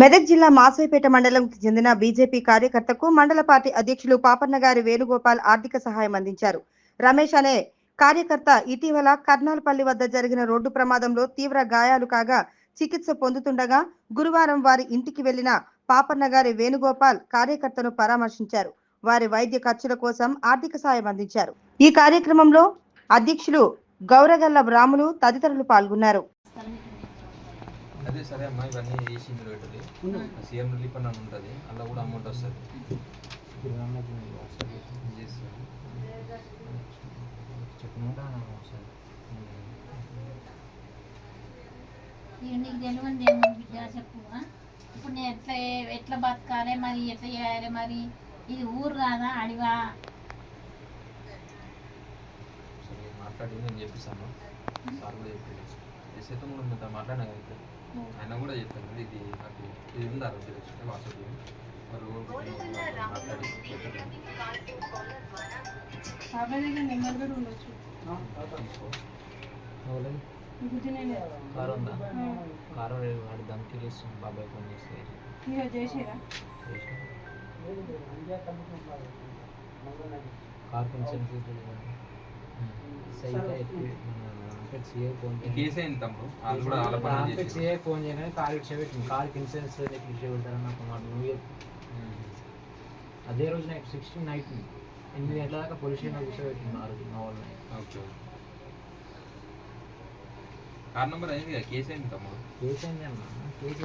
మెదక్ జిల్లా మాసైపేట మండలంకి చెందిన బీజేపీ కార్యకర్తకు మండల పార్టీ అధ్యక్షులు పాపన్న గారి వేణుగోపాల్ ఆర్థిక సహాయం అందించారు. రమేష్ అనే కార్యకర్త ఇటీవల కర్నాల్పల్లి వద్ద జరిగిన రోడ్డు ప్రమాదంలో తీవ్ర గాయాలు కాగా చికిత్స పొందుతుండగా గురువారం వారి ఇంటికి వెళ్ళిన పాపన్న గారి వేణుగోపాల్ కార్యకర్తను పరామర్శించారు. వారి వైద్య ఖర్చుల కోసం ఆర్థిక సాయం అందించారు. ఈ కార్యక్రమంలో అధ్యక్షులు గౌరగల్ల రాములు తదితరులు పాల్గొన్నారు. అదే సరే అమ్మా ఇవన్నీ వేసి ఇందులో పెట్టుది. సీఎం రిలీఫ్ అని ఉంటుంది అందులో కూడా అమౌంట్ వస్తుంది. నీకు తెలియదు ఏమో బిడ్డ చెప్పు ఆ? ఇప్పుడు నేను ఎట్లా ఎట్లా బతకాలి మరి ఎట్లా చేయాలి మరి? ఇది ఊరు కాదా అడివా? సరే నేను మాట్లాడి నేను చెప్పిస్తాను సార్ కూడా చెప్పి ఎస్ఐతో కూడా మీతో మాట్లాడినా కదా. ఆయన కూడా చెప్పాను ఇది నాకు ఇది ఉంది వాట్సాప్ కూడా ఉండొచ్చు. తీసుకో. గుర్తునే కారు ఉందా? కారు వాడు దమ్కి ఇస్తుంది బాబాయ్ ఫోన్ చేస్తే. మీరు చేసేరా? కార్ కొంచెం అంటే సిఏ ఫోన్ చేయగానే కార్ ఇచ్చే పెట్టింది కార్కి ఇన్సూరెన్స్ ఇచ్చే పెడతారని నాకు మాట నువ్వు చెప్పు. అదే రోజు నైట్ సిక్స్టీన్ నైట్ ఎనిమిది గంటల దాకా పోలీస్ స్టేషన్ కూర్చోబెట్టింది ఆ రోజు మా వాళ్ళని ఓకే కార్ నెంబర్ అయింది కదా కేసు అయింది తమ్ముడు? కేసు అయింది అన్న? కేసు